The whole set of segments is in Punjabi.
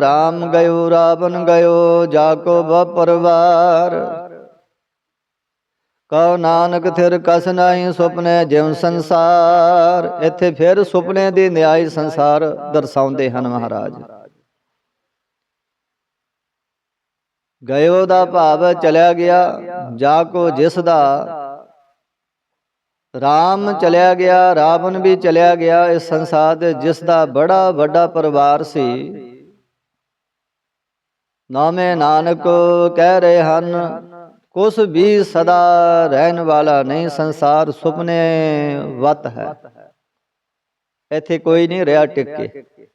ਰਾਮ ਗਇਓ, ਰਾਵਣ ਗਇਓ, ਜਾਕੋ ਬ ਕਉ ਨਾਨਕ ਥਿਰ ਕਸ ਨਾਹੀ ਸੁਪਨੇ ਜਿਉ ਸੰਸਾਰ। ਇੱਥੇ ਫਿਰ ਸੁਪਨੇ ਦੀ ਨਿਆਈ ਸੰਸਾਰ ਦਰਸਾਉਂਦੇ ਹਨ ਮਹਾਰਾਜ। ਗਇਓ ਦਾ ਭਾਵ ਚਲਿਆ ਗਿਆ ਜਾ ਕੋ ਜਿਸ ਦਾ। ਰਾਮ ਚਲਿਆ ਗਿਆ, ਰਾਵਣ ਵੀ ਚਲਿਆ ਗਿਆ ਇਸ ਸੰਸਾਰ ਦੇ, ਜਿਸ ਦਾ ਬੜਾ ਵੱਡਾ ਪਰਿਵਾਰ ਸੀ। ਨਾਮੇ ਨਾਨਕ ਕਹਿ ਰਹੇ ਹਨ ਕੁਛ ਵੀ ਸਦਾ ਰਹਿਣ ਵਾਲਾ ਨਹੀਂ ਸੰਸਾਰ ਸੁਪਨੇ ਵਤ ਹੈ। ਇੱਥੇ ਕੋਈ ਨਹੀਂ ਰਿਹਾ ਟਿਕ। ਕੇ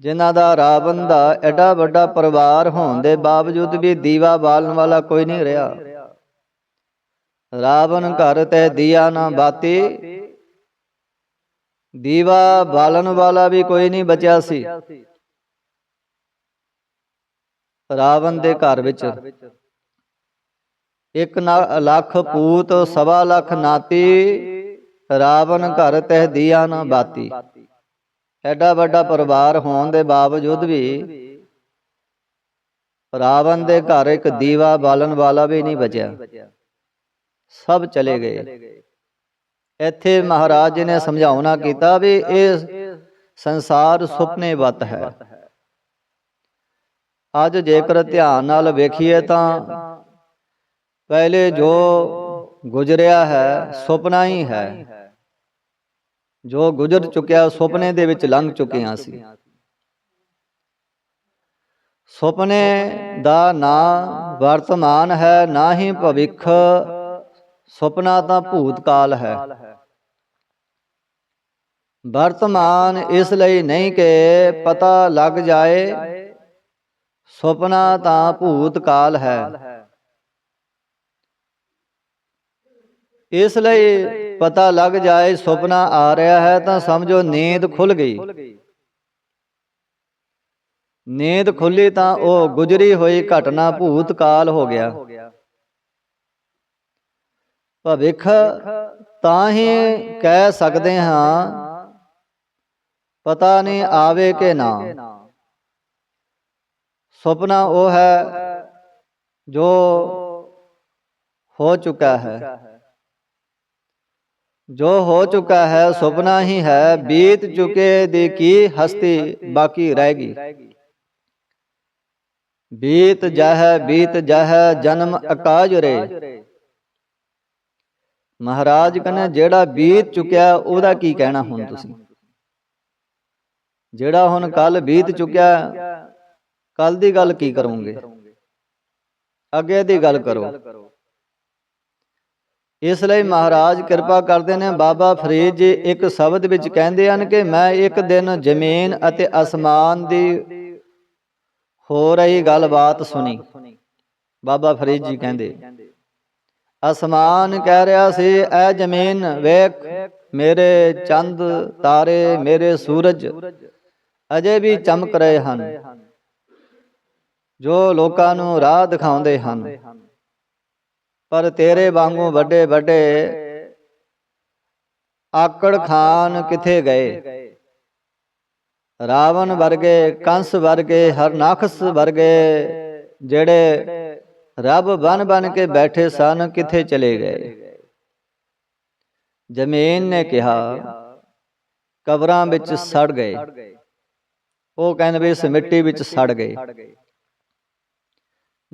ਜਿਨ੍ਹਾਂ ਦਾ ਰਾਵਣ ਦਾ ਐਡਾ ਵੱਡਾ ਪਰਿਵਾਰ ਹੋਣ ਦੇ ਬਾਵਜੂਦ ਵੀ ਦੀਵਾ ਬਾਲਣ ਵਾਲਾ ਕੋਈ ਨਹੀਂ ਰਿਹਾ। ਰਾਵਣ ਘਰ ਤੇ ਦੀਆ ਨਾ ਬਾਤੀ। ਦੀਵਾ ਬਾਲਣ ਵਾਲਾ ਵੀ ਕੋਈ ਨਹੀਂ ਬਚਿਆ ਸੀ। ਰਾਵਣ ਦੇ ਘਰ ਵਿੱਚ। ਇੱਕ ਲੱਖ ਪੂਤ, ਸਵਾ ਲੱਖ ਨਾਤੀ, ਰਾਵਣ ਘਰ ਤਹਿ ਦੀਆ ਨਾ ਬਾਤੀ। ਐਡਾ ਵੱਡਾ ਪਰਿਵਾਰ ਹੋਣ ਦੇ ਬਾਵਜੂਦ ਵੀ ਰਾਵਣ ਦੇ ਘਰ ਇੱਕ ਦੀਵਾ ਬਾਲਣ ਵਾਲਾ ਵੀ ਨਹੀਂ ਬਚਿਆ। ਸਭ ਚਲੇ ਗਏ। ਇੱਥੇ ਮਹਾਰਾਜ ਜੀ ਨੇ ਸਮਝਾਉਣਾ ਕੀਤਾ ਵੀ ਇਹ ਸੰਸਾਰ ਸੁਪਨੇ ਵਤ ਹੈ। ਅੱਜ ਜੇਕਰ ਧਿਆਨ ਨਾਲ ਵੇਖੀਏ ਤਾਂ ਪਹਿਲੇ ਜੋ ਗੁਜ਼ਰਿਆ ਹੈ ਸੁਪਨਾ ਹੀ ਹੈ। ਜੋ ਗੁਜ਼ਰ ਚੁੱਕਿਆ ਸੁਪਨੇ ਦੇ ਵਿੱਚ ਲੰਘ ਚੁੱਕੇ ਹਾਂ ਅਸੀਂ ਸੁਪਨੇ ਦਾ ਨਾ ਵਰਤਮਾਨ ਹੈ ਨਾ ਹੀ ਭਵਿੱਖ। ਸੁਪਨਾ ਤਾਂ ਭੂਤਕਾਲ ਹੈ। ਵਰਤਮਾਨ ਇਸ ਲਈ ਨਹੀਂ ਕਿ ਪਤਾ ਲੱਗ ਜਾਏ ਸੁਪਨਾ ਤਾਂ ਭੂਤ ਕਾਲ ਹੈ। ਇਸ ਲਈ ਪਤਾ ਲੱਗ ਜਾਏ ਸੁਪਨਾ ਆ ਰਿਹਾ ਹੈ ਤਾਂ ਸਮਝੋ ਨੀਂਦ ਖੁੱਲ ਗਈ। ਨੀਂਦ ਖੁੱਲੀ ਤਾਂ ਉਹ ਗੁਜਰੀ ਹੋਈ ਘਟਨਾ ਭੂਤ ਕਾਲ ਹੋ ਗਿਆ। ਭਵਿੱਖ ਤਾਂ ਹੀ ਕਹਿ ਸਕਦੇ ਹਾਂ, ਪਤਾ ਨਹੀਂ ਆਵੇ ਕਿ ਨਾ। ਸੁਪਨਾ ਉਹ ਹੈ ਜੋ ਹੋ ਚੁੱਕਾ ਹੈ। ਜੋ ਹੋ ਚੁੱਕਾ ਹੈ, ਸੁਪਨਾ ਹੀ ਹੈ, ਬੀਤ ਚੁਕੇ ਦੀ ਕੀ ਹਸਤੀ ਬਾਕੀ ਰਹੇਗੀ ਬੀਤ ਜਹ ਬੀਤ ਜਹ, ਜਨਮ ਅਕਾਜ ਰੇ। ਮਹਾਰਾਜ ਕਹਿੰਦੇ ਜਿਹੜਾ ਬੀਤ ਚੁੱਕਿਆ, ਉਹਦਾ ਕੀ ਕਹਿਣਾ ਹੁਣ ਤੁਸੀਂ? ਜਿਹੜਾ ਹੁਣ ਕੱਲ ਬੀਤ ਚੁੱਕਿਆ ਕੱਲ ਦੀ ਗੱਲ ਕੀ ਕਰੋਗੇ? ਅੱਗੇ ਦੀ ਗੱਲ ਕਰੋ। ਇਸ ਲਈ ਮਹਾਰਾਜ ਕਿਰਪਾ ਕਰਦੇ ਨੇ, ਬਾਬਾ ਫਰੀਦ ਜੀ, ਇੱਕ ਸ਼ਬਦ ਵਿੱਚ ਕਹਿੰਦੇ ਹਨ ਕਿ ਮੈਂ ਇੱਕ ਦਿਨ ਜ਼ਮੀਨ ਅਤੇ ਅਸਮਾਨ ਦੀ ਹੋ ਰਹੀ ਗੱਲਬਾਤ ਸੁਣੀ। ਬਾਬਾ ਫਰੀਦ ਜੀ ਕਹਿੰਦੇ, ਅਸਮਾਨ ਕਹਿ ਰਿਹਾ ਸੀ, ਐ ਜ਼ਮੀਨ ਵੇਖ, ਮੇਰੇ ਚੰਦ ਤਾਰੇ, ਮੇਰੇ ਸੂਰਜ, ਅਜੇ ਵੀ ਚਮਕ ਰਹੇ ਹਨ। ਜੋ ਲੋਕਾਂ ਨੂੰ ਰਾਹ ਦਿਖਾਉਂਦੇ ਹਨ, ਪਰ ਤੇਰੇ ਵਾਂਗੂ ਵੱਡੇ ਵੱਡੇ ਆਕੜ ਖਾਨ ਕਿੱਥੇ ਗਏ? ਰਾਵਣ ਵਰਗੇ, ਕੰਸ ਵਰਗੇ, ਹਰਨਾਖਸ ਵਰਗੇ ਜਿਹੜੇ ਰੱਬ ਬਨ ਬਨ ਕੇ ਬੈਠੇ ਸਨ, ਕਿੱਥੇ ਚਲੇ ਗਏ? ਜ਼ਮੀਨ ਨੇ ਕਿਹਾ, ਕਬਰਾਂ ਵਿੱਚ ਸੜ ਗਏ। ਉਹ ਕਹਿੰਦੇ ਵੀ ਇਸ ਮਿੱਟੀ ਵਿੱਚ ਸੜ ਗਏ।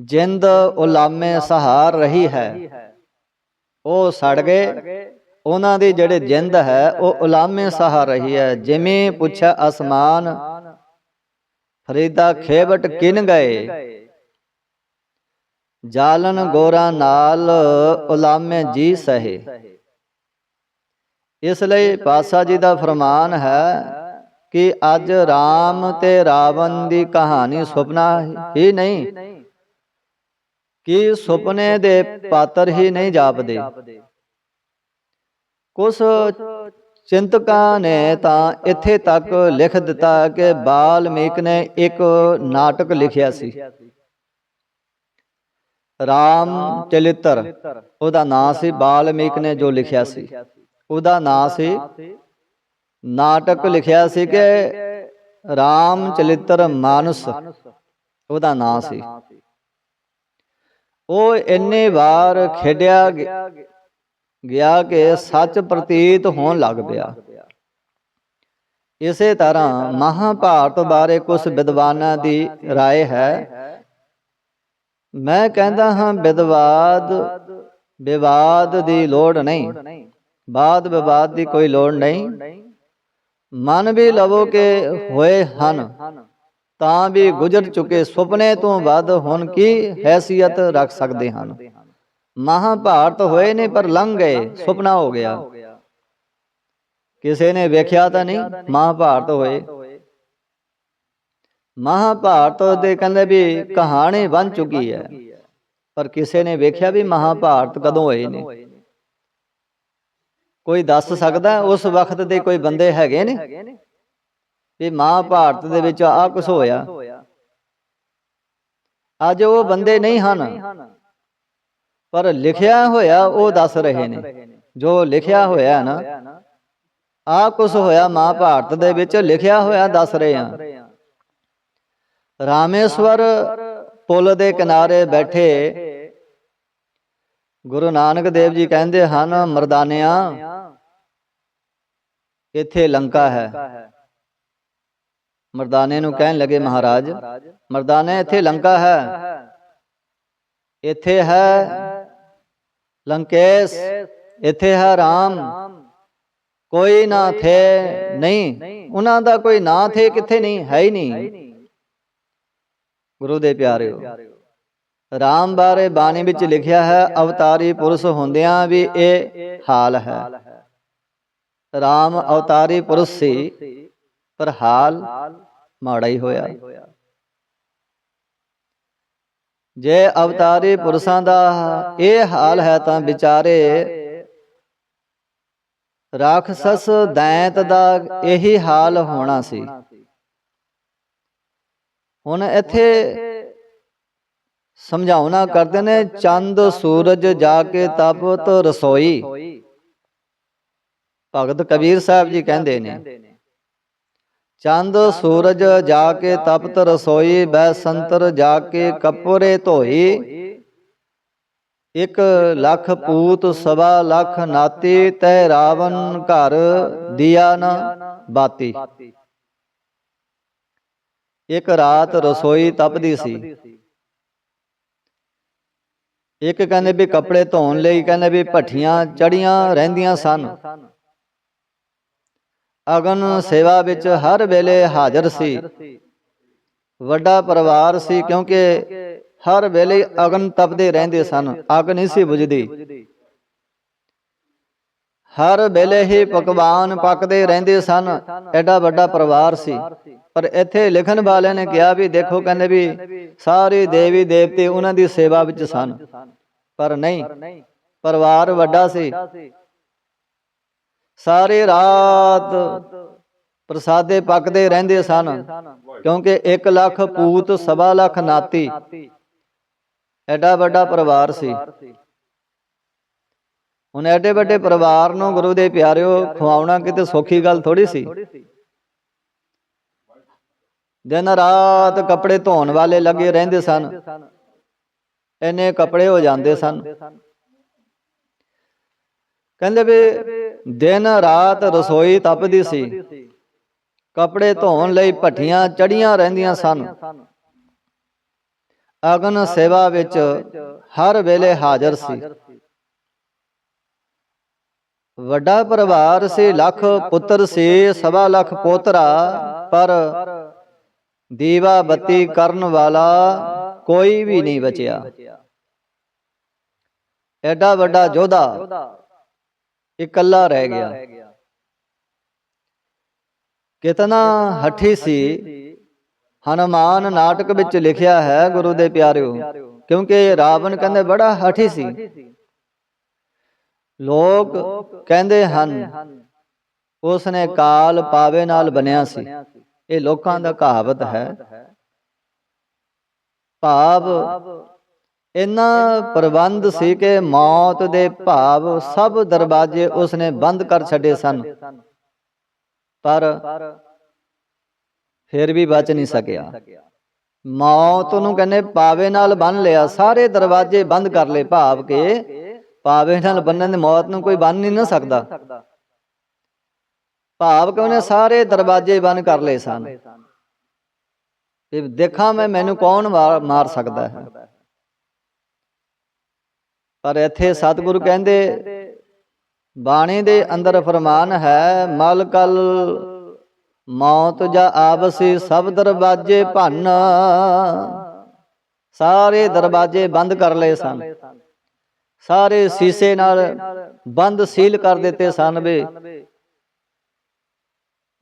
ਜਿੰਦ ਉਲਾਮੇ ਸਹਾਰ ਰਹੀ ਹੈ। ਉਹ ਸੜ ਗਏ। ਉਹਨਾਂ ਦੀ ਜਿਹੜੇ ਜਿੰਦ ਹੈ, ਉਹ ਉਲਾਮੇ ਸਹਾਰ ਰਹੀ ਹੈ। ਜਿਵੇਂ ਪੁੱਛਿਆ ਅਸਮਾਨ, ਫਰੀਦਾ ਖੇਵਟ ਕਿਨ ਗਏ? ਜਾਲਨ ਗੋਰਾ ਨਾਲ ਉਲਾਮੇ ਜੀ ਸਹੇ। ਇਸ ਲਈ ਪਾਸਾ ਜੀ ਦਾ ਫਰਮਾਨ ਹੈ ਕਿ ਅੱਜ ਰਾਮ ਤੇ ਰਾਵਣ ਦੀ ਕਹਾਣੀ ਸੁਪਨਾ ਹੀ ਨਹੀਂ। ਕਿ ਸੁਪਨੇ ਦੇ ਪਾਤਰ ਹੀ ਨਹੀਂ ਜਾਪਦੇ। ਕੁਝ ਚਿੰਤਕਾਂ ਨੇ ਤਾਂ ਇੱਥੇ ਤੱਕ ਲਿਖ ਦਿੱਤਾ ਕਿ ਬਾਲਮੀਕ ਨੇ ਇੱਕ ਨਾਟਕ ਲਿਖਿਆ ਸੀ। ਰਾਮ ਚਲਿਤਰ, ਉਹਦਾ ਨਾਂ ਸੀ ਬਾਲਮੀਕ ਨੇ ਜੋ ਲਿਖਿਆ ਸੀ। ਉਹਦਾ ਨਾਂ ਸੀ ਨਾਟਕ ਲਿਖਿਆ ਸੀ ਕਿ ਰਾਮ ਚਲਿਤਰ ਮਾਨਸ, ਉਹਦਾ ਨਾਂ ਸੀ। ਉਹ ਇੰਨੇ ਵਾਰ ਖੇਡਿਆ ਗ- ਗਿਆ ਕਿ ਸੱਚ ਪ੍ਰਤੀਤ ਹੋਣ ਲੱਗ ਪਿਆ ਇਸੇ ਤਰ੍ਹਾਂ ਮਹਾਭਾਰਤ ਬਾਰੇ ਕੁਝ ਵਿਦਵਾਨਾਂ ਦੀ رائے ਹੈ ਮੈਂ ਕਹਿੰਦਾ ਹਾਂ ਵਿਦਵਾਦ ਵਿਵਾਦ ਦੀ ਲੋੜ ਨਹੀਂ ਬਾਦ ਵਿਵਾਦ ਦੀ ਕੋਈ ਲੋੜ ਨਹੀਂ ਮਨ ਵੀ ਲਵੋ ਕਿ ਹੋਏ ਹਨ ਤਾਂ ਵੀ ਗੁਜ਼ਰ ਚੁੱਕੇ ਸੁਪਨੇ ਤੋਂ ਵੱਧ ਹੁਣ ਕੀ ਹੈਸੀਅਤ ਰੱਖ ਸਕਦੇ ਹਨ? ਮਹਾਭਾਰਤ ਹੋਏ ਨੇ ਪਰ ਲੰਘ ਗਏ, ਸੁਪਨਾ ਹੋ ਗਿਆ। ਕਿਸੇ ਨੇ ਵੇਖਿਆ ਤਾਂ ਨਹੀਂ, ਮਹਾਭਾਰਤ ਹੋਏ। ਮਹਾਭਾਰਤ ਦੇ ਕਹਿੰਦੇ ਵੀ ਕਹਾਣੀ ਬਣ ਚੁੱਕੀ ਹੈ, ਪਰ ਕਿਸੇ ਨੇ ਵੇਖਿਆ ਵੀ ਮਹਾਭਾਰਤ ਕਦੋਂ ਹੋਏ ਨੇ। ਕੋਈ ਦੱਸ ਸਕਦਾ ਉਸ ਵਕਤ ਦੇ ਕੋਈ ਬੰਦੇ ਹੈਗੇ ਨੇ? ਵੀ ਮਹਾਭਾਰਤ ਦੇ ਵਿੱਚ ਆ ਕੁਝ ਹੋਇਆ। ਅੱਜ ਉਹ ਬੰਦੇ ਨਹੀਂ ਹਨ। ਪਰ ਲਿਖਿਆ ਹੋਇਆ ਉਹ ਦੱਸ ਰਹੇ ਨੇ। ਜੋ ਲਿਖਿਆ ਹੋਇਆ ਨਾ ਆ ਕੁਝ ਹੋਇਆ ਮਹਾਭਾਰਤ ਦੇ ਵਿੱਚ, ਲਿਖਿਆ ਹੋਇਆ ਦੱਸ ਰਹੇ ਆ ਰਾਮੇਸ਼ਵਰ ਪੁਲ ਦੇ ਕਿਨਾਰੇ ਬੈਠੇ। ਗੁਰੂ ਨਾਨਕ ਦੇਵ ਜੀ ਕਹਿੰਦੇ ਹਨ, ਮਰਦਾਨਿਆਂ, ਇੱਥੇ ਲੰਕਾ ਹੈ। ਮਰਦਾਨੇ ਨੂੰ ਕਹਿਣ ਲੱਗੇ ਮਹਾਰਾਜ ਮਰਦਾਨੇ ਇੱਥੇ ਲੰਕਾ ਹੈ। ਇੱਥੇ ਹੈ ਲੰਕੇਸ਼ ਇੱਥੇ ਹੈ ਰਾਮ। ਕੋਈ ਨਾ ਥੇ ਨਹੀਂ। ਉਹਨਾਂ ਦਾ ਕੋਈ ਨਾਂ ਥੇ ਕਿੱਥੇ ਨਹੀਂ ਹੈ ਹੀ ਨਹੀਂ। ਗੁਰੂ ਦੇ ਪਿਆਰਿਓ ਰਾਮ ਬਾਰੇ ਬਾਣੀ ਵਿੱਚ ਲਿਖਿਆ ਹੈ ਅਵਤਾਰੀ ਪੁਰਸ਼ ਹੁੰਦਿਆਂ ਵੀ ਇਹ ਹਾਲ ਹੈ। ਰਾਮ ਅਵਤਾਰੀ ਪੁਰਸ਼ ਸੀ। ਪਰ ਹਾਲ ਮਾੜਾ ਹੀ ਹੋਇਆ। ਜੇ ਅਵਤਾਰੀ ਪੁਰਸ਼ਾਂ ਦਾ ਇਹ ਹਾਲ ਹੈ ਤਾਂ ਵਿਚਾਰੇ ਰਾਖਸਸ ਦੈਂਤ ਦਾ ਇਹੀ ਹਾਲ ਹੋਣਾ ਸੀ। ਹੁਣ ਇੱਥੇ ਸਮਝਾਉਣਾ ਕਰਦੇ ਨੇ ਚੰਦ ਸੂਰਜ ਜਾ ਕੇ ਤਪਤ ਰਸੋਈ। ਭਗਤ ਕਬੀਰ ਸਾਹਿਬ ਜੀ ਕਹਿੰਦੇ ਨੇ ਚੰਦ ਸੂਰਜ ਜਾ ਕੇ ਤਪਤ ਰਸੋਈ ਬੈ ਸੰਤਰ ਜਾ ਕੇ ਕਪੂਰੇ ਧੋਈ। ਇੱਕ ਲੱਖ ਪੂਤ, ਸਵਾ ਲੱਖ ਨਾਤੀ, ਤੈ ਰਾਵਨ ਘਰ ਦਿਆ ਨਾ ਬਾਤੀ। ਇੱਕ ਰਾਤ ਰਸੋਈ ਤਪਦੀ ਸੀ। ਇੱਕ ਕਹਿੰਦੇ ਵੀ ਕੱਪੜੇ ਧੋਣ ਲਈ, ਕਹਿੰਦੇ ਵੀ ਭੱਠੀਆਂ ਚੜੀਆਂ ਰਹਿੰਦੀਆਂ ਸਨ। ਅਗਨ ਸੇਵਾ ਵਿੱਚ ਹਰ ਵੇਲੇ ਹਾਜ਼ਰ ਸੀ। ਵੱਡਾ ਪਰਿਵਾਰ ਸੀ ਕਿਉਂਕਿ ਹਰ ਵੇਲੇ ਅਗਨ ਤਪਦੇ ਰਹਿੰਦੇ ਸਨ, ਅੱਗ ਨਹੀਂ ਸੀ ਬੁਝਦੀ। ਹਰ ਵੇਲੇ ਹੀ ਪਕਵਾਨ ਪੱਕਦੇ ਰਹਿੰਦੇ ਸਨ, ਐਡਾ ਵੱਡਾ ਪਰਿਵਾਰ ਸੀ। ਪਰ ਇੱਥੇ ਲਿਖਣ ਵਾਲਿਆਂ ਨੇ ਕਿਹਾ ਵੀ ਦੇਖੋ ਕਹਿੰਦੇ ਵੀ ਸਾਰੇ ਦੇਵੀ ਦੇਵਤੇ ਉਹਨਾਂ ਦੀ ਸੇਵਾ ਵਿੱਚ ਸਨ। ਪਰ ਨਹੀਂ, ਪਰਿਵਾਰ ਵੱਡਾ ਸੀ। ਸਾਰੇ ਰਾਤ ਪ੍ਰਸਾਦੇ ਪੱਕਦੇ ਰਹਿੰਦੇ ਸਨ, ਕਿਉਂਕਿ 1 ਲੱਖ ਪੂਤ, ਸਵਾ ਲੱਖ ਨਾਤੀ। ਐਡਾ ਵੱਡਾ ਪਰਿਵਾਰ ਸੀ। ਹੁਣ ਐਡੇ ਵੱਡੇ ਪਰਿਵਾਰ ਨੂੰ ਗੁਰੂ ਦੇ ਪਿਆਰਿਓ ਖਵਾਉਣਾ ਕਿਤੇ ਸੌਖੀ ਗੱਲ ਥੋੜੀ ਸੀ। ਦਿਨ ਰਾਤ ਕੱਪੜੇ ਧੋਣ ਵਾਲੇ ਲੱਗੇ ਰਹਿੰਦੇ ਸਨ। ਇੰਨੇ ਕੱਪੜੇ ਹੋ ਜਾਂਦੇ ਸਨ। ਕਹਿੰਦੇ ਵੀ ਦਿਨ ਰਾਤ ਰਸੋਈ ਤਪਦੀ ਸੀ। ਕੱਪੜੇ ਧੋਣ ਲਈ ਭੱਠੀਆਂ ਚੜੀਆਂ ਰਹਿੰਦੀਆਂ ਸਨ। ਅਗਨ ਸੇਵਾ ਵਿੱਚ ਹਰ ਵੇਲੇ ਹਾਜ਼ਰ ਸੀ। ਵੱਡਾ ਪਰਿਵਾਰ ਸੀ ਲੱਖ ਪੁੱਤਰ ਸੀ ਸਵਾ ਲੱਖ ਪੋਤਰਾ। ਪਰ ਦੀਵਾ ਬੱਤੀ ਕਰਨ ਵਾਲਾ ਕੋਈ ਵੀ ਨਹੀਂ ਬਚਿਆ। ਐਡਾ ਵੱਡਾ ਯੋਧਾ। ਇਕੱਲਾ ਰਹਿ ਗਿਆ। ਕਿਤਨਾ ਹੱਠੀ ਸੀ। ਹਨੂਮਾਨ ਨਾਟਕ ਵਿੱਚ ਲਿਖਿਆ ਹੈ ਗੁਰੂ ਦੇ ਪਿਆਰਿਓ। ਕਿਉਂਕਿ ਰਾਵਣ ਕਹਿੰਦੇ ਬੜਾ ਹੱਠੀ ਸੀ। ਲੋਕ ਕਹਿੰਦੇ ਹਨ ਉਸ ਨੇ ਕਾਲ ਪਾਵੇ ਨਾਲ ਬਣਿਆ ਸੀ। ਇਹ ਲੋਕਾਂ ਦਾ ਕਹਾਵਤ ਹੈ। ਭਾਵ ਇਨਾ ਪ੍ਰਬੰਧ ਸੀ ਕਿ ਮੌਤ ਦੇ ਭਾਵ ਸਭ ਦਰਵਾਜ਼ੇ ਉਸਨੇ ਬੰਦ ਕਰ ਛੱਡੇ ਸਨ। ਪਰ ਫਿਰ ਵੀ ਬਚ ਨਹੀਂ ਸਕਿਆ। ਮੌਤ ਨੂੰ ਕਹਿੰਦੇ ਪਾਵੇ ਨਾਲ ਬੰਨ ਲਿਆ। ਸਾਰੇ ਦਰਵਾਜ਼ੇ ਬੰਦ ਕਰ ਲਏ, ਭਾਵ ਕੇ ਪਾਵੇ ਨਾਲ ਬੰਨਣ ਦੀ ਮੌਤ ਨੂੰ ਕੋਈ ਬੰਨ ਨਹੀਂ ਨਾ ਸਕਦਾ। ਭਾਵ ਕਿ ਉਹਨੇ ਸਾਰੇ ਦਰਵਾਜ਼ੇ ਬੰਦ ਕਰ ਲਏ ਸਨ। ਵੀ ਦੇਖਾਂ ਮੈਂ, ਮੈਨੂੰ ਕੌਣ ਮਾਰ ਮਾਰ ਸਕਦਾ ਹੈ? ਪਰ ਇੱਥੇ ਸਤਿਗੁਰੂ ਕਹਿੰਦੇ ਬਾਣੀ ਦੇ ਅੰਦਰ ਫਰਮਾਨ ਹੈ ਮਲ ਕਲ ਮੌਤ ਜਾ ਆਵਸੀ ਸਭ ਦਰਵਾਜੇ ਭੰਨ। ਸਾਰੇ ਦਰਵਾਜੇ ਬੰਦ ਕਰ ਲਏ ਸਨ। ਸਾਰੇ ਸੀਸੇ ਨਾਲ ਬੰਦ ਸੀਲ ਕਰ ਦਿੱਤੇ ਸਨ ਵੇ।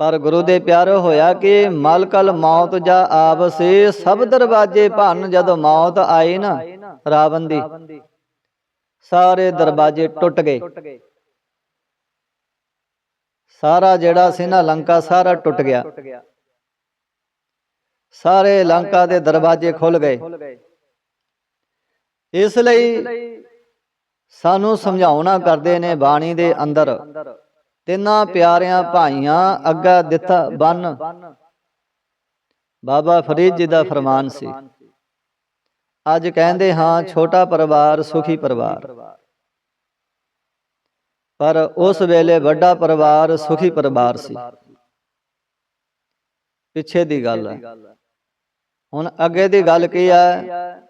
ਪਰ ਗੁਰੂ ਦੇ ਪਿਆਰੇ ਹੋਇਆ ਕਿ ਮਲਕਲ ਮੌਤ ਜਾ ਆਵਸੇ ਸਭ ਦਰਵਾਜੇ ਭੰਨ। ਜਦੋਂ ਮੌਤ ਆਈ ਨਾ ਰਾਵਣ ਦੀ। ਸਾਰੇ ਦਰਵਾਜੇ ਟੁੱਟ ਗਏ। ਸਾਰਾ ਜਿਹੜਾ ਸੀ ਨਾ ਲੰਕਾ ਸਾਰਾ ਟੁੱਟ ਗਿਆ। ਸਾਰੇ ਲੰਕਾ ਦੇ ਦਰਵਾਜੇ ਖੁੱਲ ਗਏ। ਇਸ ਲਈ ਸਾਨੂੰ ਸਮਝਾਉਣਾ ਕਰਦੇ ਨੇ ਬਾਣੀ ਦੇ ਅੰਦਰ। ਤਿੰਨਾਂ ਪਿਆਰਿਆਂ ਭਾਈਆਂ ਅੱਗਾ ਦਿੱਤਾ ਬੰਨ। ਬਾਬਾ ਫਰੀਦ ਜੀ ਦਾ ਫਰਮਾਨ ਸੀ। ਅੱਜ ਕਹਿੰਦੇ ਹਾਂ ਛੋਟਾ ਪਰਿਵਾਰ ਸੁਖੀ ਪਰਿਵਾਰ। ਪਰ ਉਸ ਵੇਲੇ ਵੱਡਾ ਪਰਿਵਾਰ ਸੁਖੀ ਪਰਿਵਾਰ ਸੀ। ਪਿੱਛੇ ਦੀ ਗੱਲ ਹੈ। ਹੁਣ ਅੱਗੇ ਦੀ ਗੱਲ ਕੀ ਹੈ?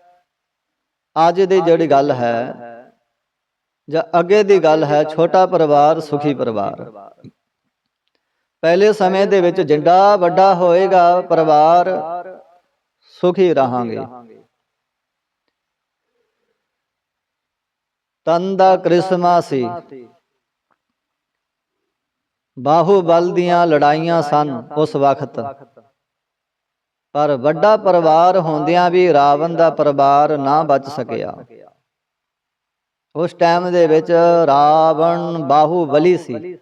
ਅੱਜ ਦੀ ਜਿਹੜੀ ਗੱਲ ਹੈ ਜਾਂ ਅੱਗੇ ਦੀ ਗੱਲ ਹੈ ਛੋਟਾ ਪਰਿਵਾਰ ਸੁਖੀ ਪਰਿਵਾਰ। ਪਹਿਲੇ ਸਮੇਂ ਦੇ ਵਿੱਚ ਜਿੰਦਾ ਵੱਡਾ ਹੋਏਗਾ ਪਰਿਵਾਰ ਸੁਖੀ ਰਹਾਂਗੇ। ਤਨ ਦਾ ਕ੍ਰਿਸ਼ਮਾ ਸੀ। ਬਾਹੂਬਲ ਦੀਆਂ ਲੜਾਈਆਂ ਸਨ ਉਸ ਵਕਤ। ਪਰ ਵੱਡਾ ਪਰਿਵਾਰ ਹੁੰਦਿਆਂ ਵੀ ਰਾਵਣ ਦਾ ਪਰਿਵਾਰ ਨਾ ਬਚ ਸਕਿਆ। ਉਸ ਟਾਈਮ ਦੇ ਵਿੱਚ ਰਾਵਣ ਬਾਹੂਬਲੀ ਸੀ।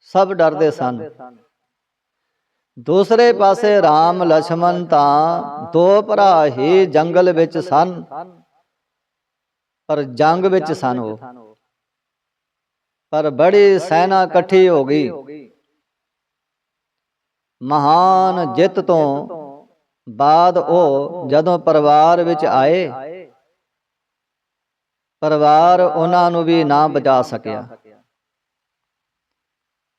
ਸਭ ਡਰਦੇ ਸਨ। ਦੂਸਰੇ ਪਾਸੇ ਰਾਮ ਲక్ష్మణ ਤਾਂ ਦੋ ਭਰਾ ਹੀ ਜੰਗਲ ਵਿੱਚ ਸਨ। ਪਰ ਜੰਗ ਵਿੱਚ ਸਨ ਉਹ। ਪਰ ਬੜੀ ਸੈਨਾ ਇਕੱਠੀ ਹੋ ਗਈ। ਮਹਾਨ ਜਿੱਤ ਤੋਂ ਬਾਅਦ ਉਹ ਜਦੋਂ ਪਰਿਵਾਰ ਵਿੱਚ ਆਏ ਪਰਿਵਾਰ ਉਹਨਾਂ ਨੂੰ ਵੀ ਨਾ ਬਚਾ ਸਕਿਆ।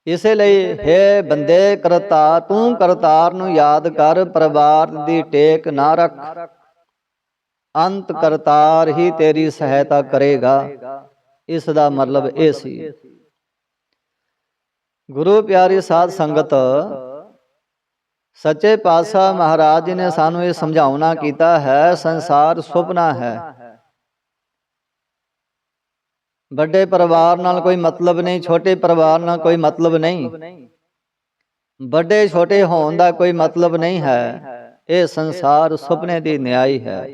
ਇਸੇ ਲਈ ਹੈ ਬੰਦੇ ਕਰਤਾ ਤੂੰ ਕਰਤਾਰ ਨੂੰ ਯਾਦ ਕਰ ਪਰਿਵਾਰ ਦੀ ਟੇਕ ਨਾ ਰੱਖ। ਅੰਤ ਕਰਤਾਰ ਹੀ ਤੇਰੀ ਸਹਾਇਤਾ ਕਰੇਗਾ। ਇਸ ਦਾ ਮਤਲਬ ਇਹ ਸੀ। ਗੁਰੂ ਪਿਆਰੀ ਸਾਧ ਸੰਗਤ, ਸੱਚੇ ਪਾਤਸ਼ਾਹ ਮਹਾਰਾਜ ਜੀ ਨੇ ਸਾਨੂੰ ਇਹ ਸਮਝਾਉਣਾ ਕੀਤਾ ਹੈ, ਸੰਸਾਰ ਸੁਪਨਾ ਹੈ। ਵੱਡੇ ਪਰਿਵਾਰ ਨਾਲ ਕੋਈ ਮਤਲਬ ਨਹੀਂ, ਛੋਟੇ ਪਰਿਵਾਰ ਨਾਲ ਕੋਈ ਮਤਲਬ ਨਹੀਂ। ਵੱਡੇ ਛੋਟੇ ਹੋਣ ਦਾ ਕੋਈ ਮਤਲਬ ਨਹੀਂ ਹੈ। ਇਹ ਸੰਸਾਰ ਸੁਪਨੇ ਦੀ ਨਿਆਈ ਹੈ।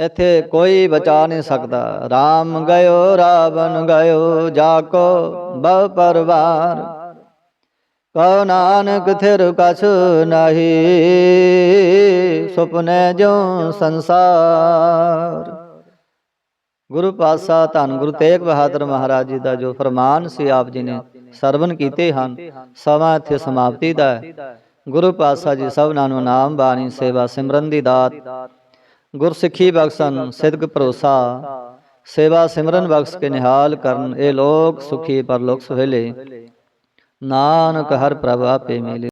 ਇੱਥੇ ਕੋਈ ਬਚਾ ਨਹੀਂ ਸਕਦਾ। RAM ਗਇਓ, ਰਾਵਣ ਗਇਓ ਜਾ ਕੋ ਬਹੁ ਪਰਵਾਰ। ਕਉ ਨਾਨਕ ਥਿਰ ਕਛ ਨਹੀਂ, ਸੁਪਨੇ ਜੋ ਸੰਸਾਰ। ਗੁਰੂ ਪਾਤਸ਼ਾਹ ਧੰਨ ਗੁਰੂ ਤੇਗ ਬਹਾਦਰ ਮਹਾਰਾਜ ਜੀ ਦਾ ਜੋ ਫਰਮਾਨ ਸੀ ਆਪ ਜੀ ਨੇ ਸਰਵਨ ਕੀਤੇ ਹਨ, ਸਮਾਂ ਇੱਥੇ ਸਮਾਪਤੀ ਦਾ ਗੁਰੂ ਪਾਤਸ਼ਾਹ ਜੀ ਸਭਨਾਂ ਨੂੰ ਨਾਮ ਬਾਣੀ ਸੇਵਾ ਸਿਮਰਨ ਦੀ ਦਾਤ। ਗੁਰਸਿੱਖੀ ਬਖਸ਼ਣ, ਸਿਦਕ ਭਰੋਸਾ, ਸੇਵਾ ਸਿਮਰਨ ਬਖਸ਼ ਕੇ ਨਿਹਾਲ ਕਰਨ, ਇਹ ਲੋਕ ਸੁਖੀ ਪਰਲੋਕ ਸੁਹੇਲੇ। ਨਾਨਕ ਹਰ ਪ੍ਰਭ ਆਪੇ ਮਿਲੇ।